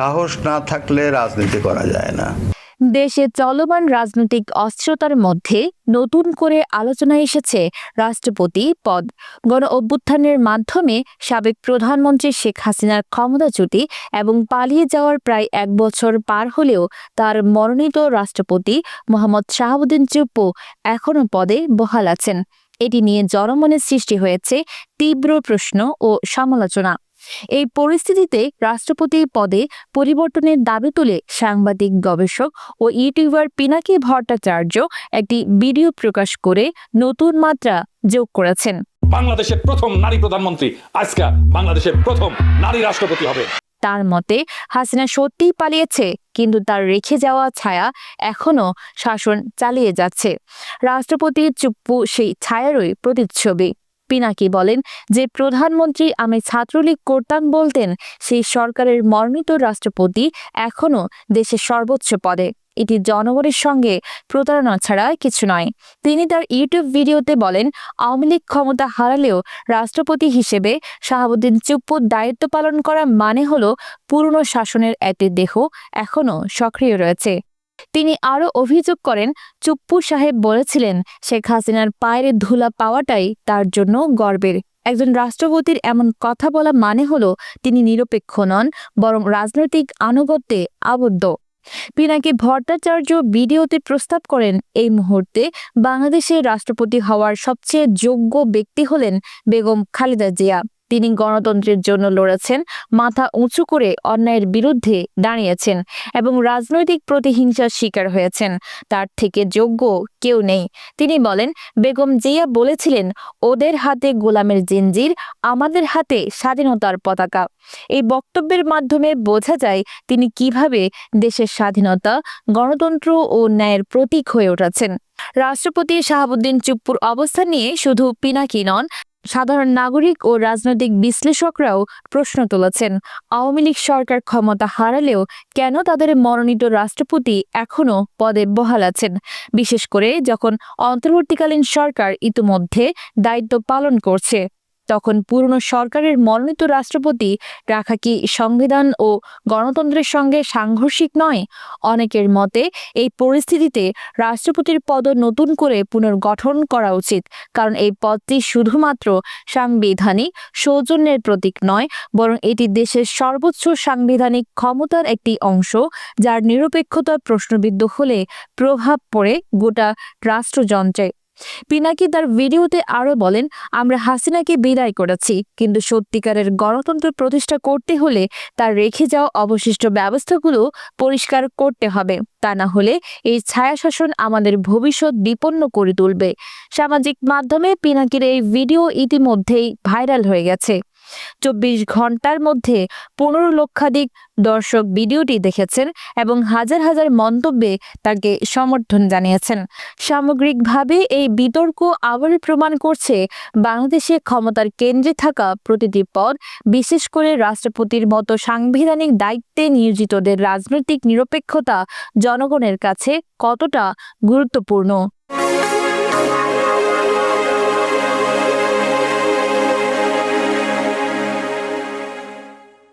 সাহস না থাকলে রাজনীতি করা যায় না। দেশে চলমান রাজনৈতিক অস্থিরতার মধ্যে নতুন করে আলোচনায় এসেছে রাষ্ট্রপতি পদ। গণ অভ্যুত্থানের মাধ্যমে সাবেক প্রধানমন্ত্রী শেখ হাসিনার ক্ষমতাচ্যুতি এবং পালিয়ে যাওয়ার প্রায় এক বছর পার হলেও তার মনোনীত রাষ্ট্রপতি মোহাম্মদ শাহাবুদ্দিন চুপ্পু এখনও পদে বহাল আছেন। এটি নিয়ে জনমনের সৃষ্টি হয়েছে তীব্র প্রশ্ন ও সমালোচনা। এই পরিস্থিতিতে রাষ্ট্রপতি পদে পরিবর্তনের দাবি তুলে সাংবাদিক গবেষক ও ইউটিউবার পিনাকি ভট্টাচার্য একটি ভিডিও প্রকাশ করে নতুন মাত্রা যোগ করেছেন। বাংলাদেশের প্রথম নারী প্রধানমন্ত্রী। আজকে বাংলাদেশের প্রথম নারী রাষ্ট্রপতি হবে। তার মতে হাসিনা সত্যিই পালিয়েছে কিন্তু তার রেখে যাওয়া ছায়া এখনও শাসন চালিয়ে যাচ্ছে। রাষ্ট্রপতি চুপ্পু সেই ছায়ারই প্রতিচ্ছবি। পিনাকি বলেন যে প্রধানমন্ত্রী আমি ছাত্রলীগ করতাম বলতেন, সেই সরকারের মর্মিত রাষ্ট্রপতি এখনও দেশের সর্বোচ্চ পদে। এটি জনগণের সঙ্গে প্রতারণা ছাড়া কিছু নয়। তিনি তার ইউটিউব ভিডিওতে বলেন, আওয়ামী লীগ ক্ষমতা হারালেও রাষ্ট্রপতি হিসেবে শাহাবুদ্দিন চুপ্পুর দায়িত্ব পালন করা মানে হল পুরনো শাসনের একটি দেহ এখনও সক্রিয় রয়েছে। তিনি আরও অভিযোগ করেন, চুপ্পু সাহেব বলেছিলেন, শেখ হাসিনার পায়ের ধুলা পাওয়াটাই তার জন্য গর্বের। একজন রাষ্ট্রপতির এমন কথা বলা মানে হলো, তিনি নিরপেক্ষ নন, বরং রাজনৈতিক আনুগত্যে আবদ্ধ। পিনাকি ভট্টাচার্য ভিডিওতে প্রস্তাব করেন, এই মুহূর্তে বাংলাদেশের রাষ্ট্রপতি হওয়ার সবচেয়ে যোগ্য ব্যক্তি হলেন বেগম খালেদা জিয়া। তিনি গণতন্ত্রের জন্য লড়েছেন, মাথা উঁচু করে অন্যায়ের বিরুদ্ধে দাঁড়িয়েছেন এবং রাজনৈতিক প্রতিহিংসার শিকার হয়েছেন। তার থেকে যোগ্য কেউ নেই। তিনি বলেন, বেগম জিয়া বলেছিলেন, ওদের হাতে গোলামের জিঞ্জির আমাদের হাতে স্বাধীনতার পতাকা। এই বক্তব্যের মাধ্যমে বোঝা যায় তিনি কীভাবে দেশের স্বাধীনতা, গণতন্ত্র ও ন্যায়ের প্রতীক হয়ে উঠেছেন। রাষ্ট্রপতি শাহাবুদ্দিন চুপ্পুর অবস্থান নিয়ে শুধু পিনাকি নন সাধারণ নাগরিক ও রাজনৈতিক বিশ্লেষকরাও প্রশ্ন তুলেছেন। আওয়ামী লীগ সরকার ক্ষমতা হারালেও কেন তাদের মনোনীত রাষ্ট্রপতি এখনও পদে বহাল আছেন? বিশেষ করে যখন অন্তর্বর্তীকালীন সরকার ইতিমধ্যে দায়িত্ব পালন করছে। তখন পুরনো সরকারের মনোনীত রাষ্ট্রপতি রাখা কি সংবিধান ও গণতন্ত্রের সঙ্গে সাংঘর্ষিক নয়। অনেকের মতে, এই পরিস্থিতিতে রাষ্ট্রপতির পদ নতুন করে পুনর্গঠন করা উচিত, কারণ এই পদটি শুধুমাত্র সাংবিধানিক সৌজন্যের প্রতীক নয়, বরং এটি দেশের সর্বোচ্চ সাংবিধানিক ক্ষমতার একটি অংশ, যার নিরপেক্ষতা প্রশ্নবিদ্ধ হলে প্রভাব পড়ে গোটা রাষ্ট্রযন্ত্রে। পিনাকি তার ভিডিওতে আরও বলেন, আমরা হাসিনাকে বিদায় করেছি, কিন্তু সত্যিকারের গণতন্ত্র প্রতিষ্ঠা করতে হলে তার রেখে যাওয়া অবশিষ্ট ব্যবস্থাগুলো পরিষ্কার করতে হবে। তা না হলে এই ছায়াশাসন আমাদের ভবিষ্যৎ বিপন্ন করে তুলবে। সামাজিক মাধ্যমে পিনাকির এই ভিডিও ইতিমধ্যেই ভাইরাল হয়ে গেছে। চব্বিশ ঘণ্টার মধ্যে পনেরো লক্ষাধিক দর্শক ভিডিওটি দেখেছেন এবং হাজার হাজার মন্তব্যে তাকে সমর্থন জানিয়েছেন। সামগ্রিকভাবে এই বিতর্ক আবারও প্রমাণ করছে বাংলাদেশে ক্ষমতার কেন্দ্রে থাকা প্রতিটি পদ, বিশেষ করে রাষ্ট্রপতির মতো সাংবিধানিক দায়িত্বে নিয়োজিতদের রাজনৈতিক নিরপেক্ষতা জনগণের কাছে কতটা গুরুত্বপূর্ণ?